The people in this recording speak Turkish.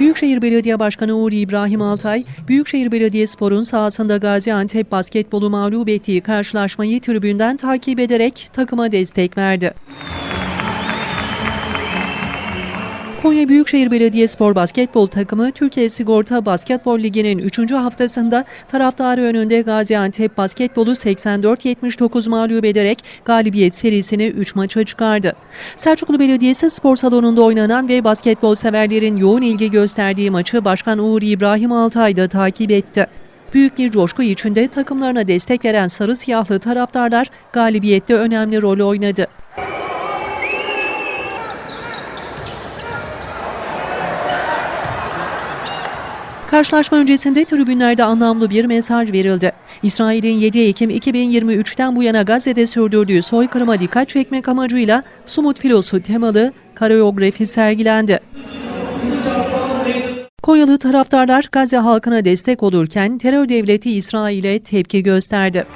Büyükşehir Belediye Başkanı Uğur İbrahim Altay, Büyükşehir Belediyespor'un sahasında Gaziantep basketbolu mağlup ettiği karşılaşmayı tribünden takip ederek takıma destek verdi. Konya Büyükşehir Belediyespor basketbol takımı Türkiye Sigorta Basketbol Ligi'nin 3. haftasında taraftarı önünde Gaziantep basketbolu 84-79 mağlup ederek galibiyet serisini 3 maça çıkardı. Selçuklu Belediyesi spor salonunda oynanan ve basketbol severlerin yoğun ilgi gösterdiği maçı Başkan Uğur İbrahim Altay da takip etti. Büyük bir coşku içinde takımlarına destek veren sarı siyahlı taraftarlar galibiyette önemli rol oynadı. Karşılaşma öncesinde tribünlerde anlamlı bir mesaj verildi. İsrail'in 7 Ekim 2023'ten bu yana Gazze'de sürdürdüğü soykırıma dikkat çekmek amacıyla Sumut Filosu temalı koreografi sergilendi. Konyalı taraftarlar Gazze halkına destek olurken terör devleti İsrail'e tepki gösterdi.